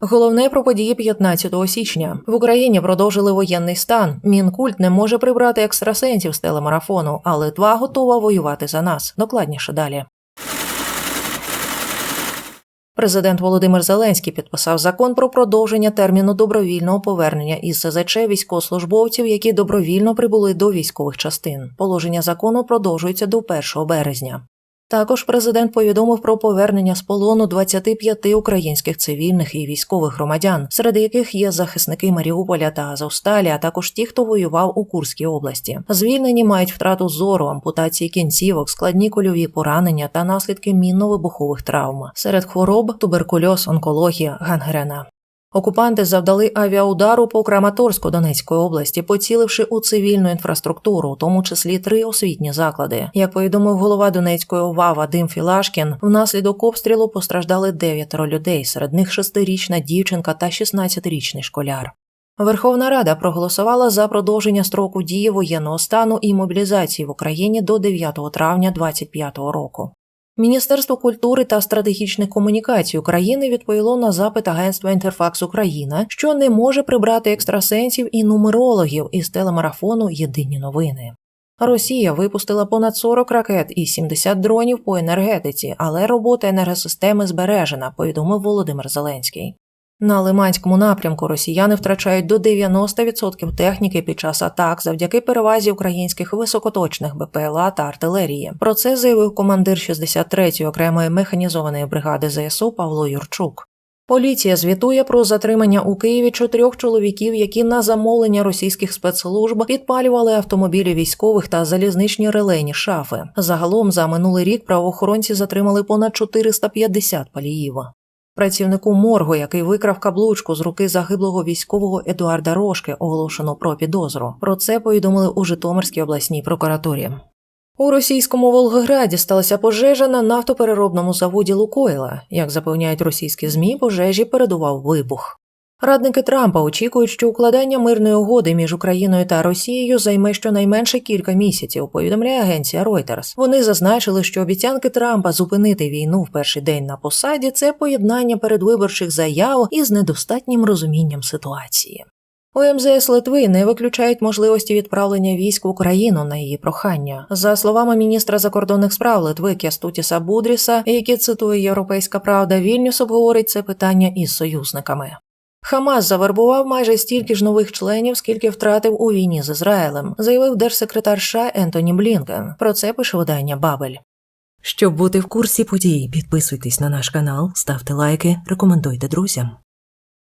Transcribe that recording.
Головне про події 15 січня в Україні продовжили воєнний стан. Мінкульт не може прибрати екстрасенсів з телемарафону, а Литва готова воювати за нас. Докладніше далі. Президент Володимир Зеленський підписав закон про продовження терміну добровільного повернення із СЗЧ військовослужбовців, які добровільно прибули до військових частин. Положення закону продовжується до 1 березня. Також президент повідомив про повернення з полону 25 українських цивільних і військових громадян, серед яких є захисники Маріуполя та Азовсталі, а також ті, хто воював у Курській області. Звільнені мають втрату зору, ампутації кінцівок, складні кольові поранення та наслідки мінно-вибухових травм. Серед хвороб туберкульоз, онкологія, гангрена. Окупанти завдали авіаудару по Краматорську Донецької області, поціливши у цивільну інфраструктуру, у тому числі три освітні заклади. Як повідомив голова Донецької ОВА Вадим Філашкін, внаслідок обстрілу постраждали дев'ятеро людей, серед них шестирічна дівчинка та 16-річний школяр. Верховна Рада проголосувала за продовження строку дії воєнного стану і мобілізації в Україні до 9 травня 2025 року. Міністерство культури та стратегічних комунікацій України відповіло на запит агентства Інтерфакс Україна, що не може прибрати екстрасенсів і нумерологів із телемарафону Єдині новини. Росія випустила понад 40 ракет і 70 дронів по енергетиці, але робота енергосистеми збережена, повідомив Володимир Зеленський. На Лиманському напрямку росіяни втрачають до 90% техніки під час атак завдяки перевазі українських високоточних БПЛА та артилерії. Про це заявив командир 63-ї окремої механізованої бригади ЗСУ Павло Юрчук. Поліція звітує про затримання у Києві чотирьох чоловіків, які на замовлення російських спецслужб підпалювали автомобілі військових та залізничні релейні шафи. Загалом за минулий рік правоохоронці затримали понад 450 паліїв. Працівнику моргу, який викрав каблучку з руки загиблого військового Едуарда Рошки, оголошено про підозру. Про це повідомили у Житомирській обласній прокуратурі. У російському Волгограді сталася пожежа на нафтопереробному заводі Лукойла. Як запевняють російські змі, пожежі передував вибух. Радники Трампа очікують, що укладання мирної угоди між Україною та Росією займе щонайменше кілька місяців. Повідомляє агенція Reuters. Вони зазначили, що обіцянки Трампа зупинити війну в перший день на посаді це поєднання передвиборчих заяв із недостатнім розумінням ситуації. У МЗС Литви не виключають можливості відправлення військ в Україну на її прохання. За словами міністра закордонних справ Литви Кястутіса Будріса, який цитує Європейська Правда, Вільнюс обговорить це питання із союзниками. Хамас завербував майже стільки ж нових членів, скільки втратив у війні з Ізраїлем, заявив держсекретар США Ентоні Блінкен. Про це пише видання Бабель. Щоб бути в курсі подій, підписуйтесь на наш канал, ставте лайки, рекомендуйте друзям.